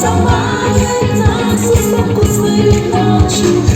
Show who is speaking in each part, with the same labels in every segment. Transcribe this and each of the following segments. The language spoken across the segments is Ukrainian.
Speaker 1: Замає нас у смаку свої ночі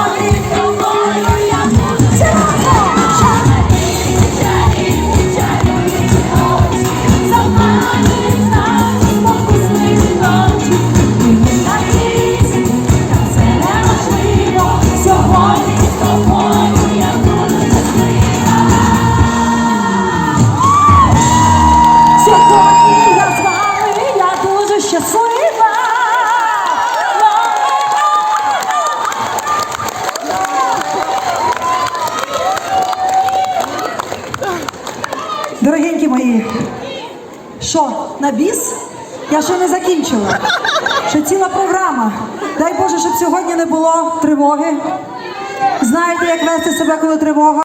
Speaker 2: Дорогенькі мої, що на біс? Я ще не закінчила. Ще ціла програма. Дай Боже, щоб сьогодні не було тривоги. Знаєте, як вести себе, коли тривога?